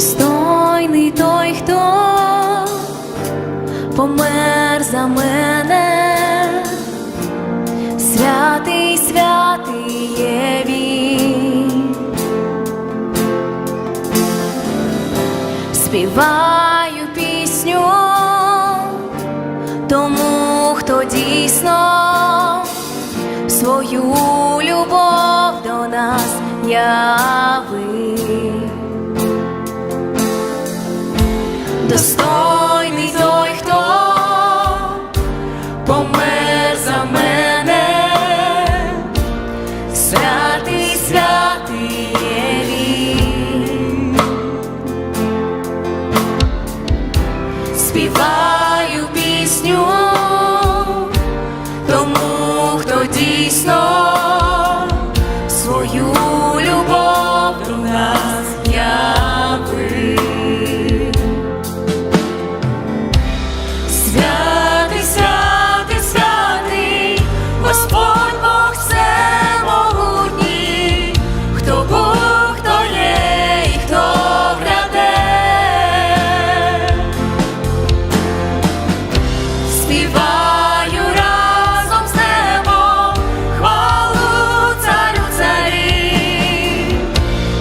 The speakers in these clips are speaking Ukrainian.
достойний той, хто помер за мене, святий, святий є він. співаю пісню тому, хто дійсно свою любов до нас явив. достойний той, хто помер за мене, святий, святий є він. співаю пісню тому, хто дійсно свою любов до нас.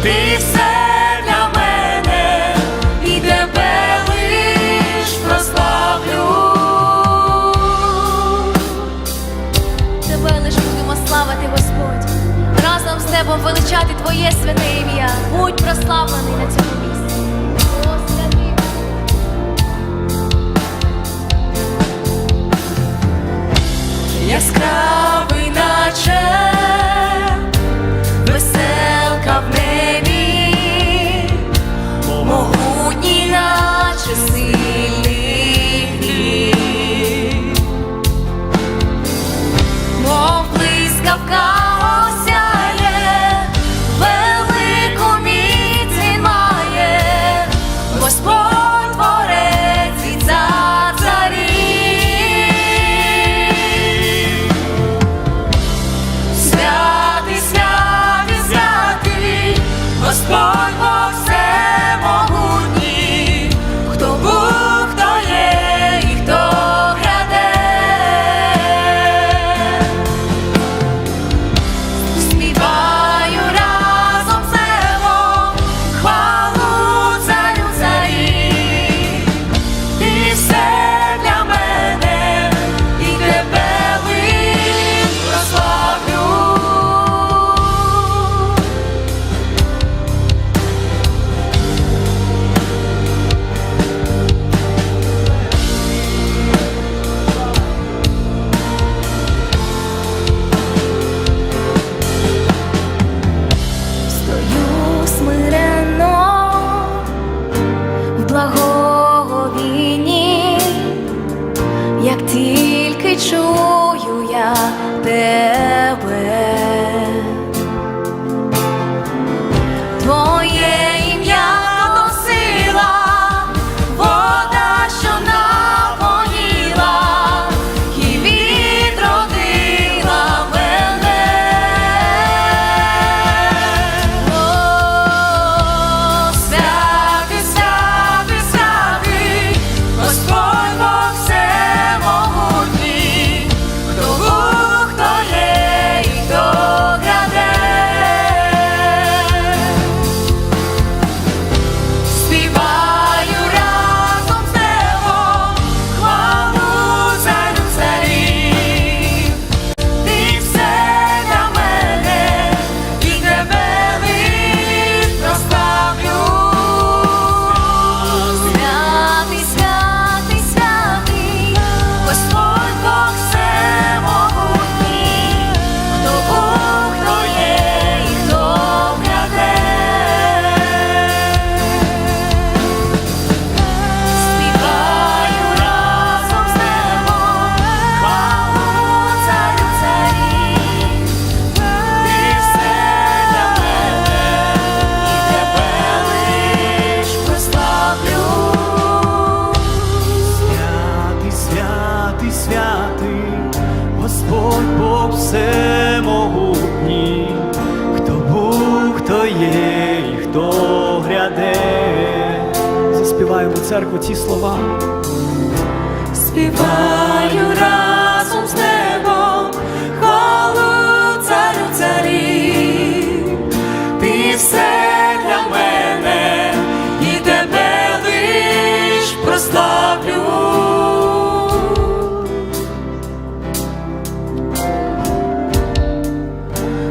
ти для мене і тебе лиш прославлю, тебе лиш будемо славити, Господь, разом з Тебом величати Твоє святе ім'я. Будь прославлений на цьому місці. there заспіваємо церкву ці слова. Співаю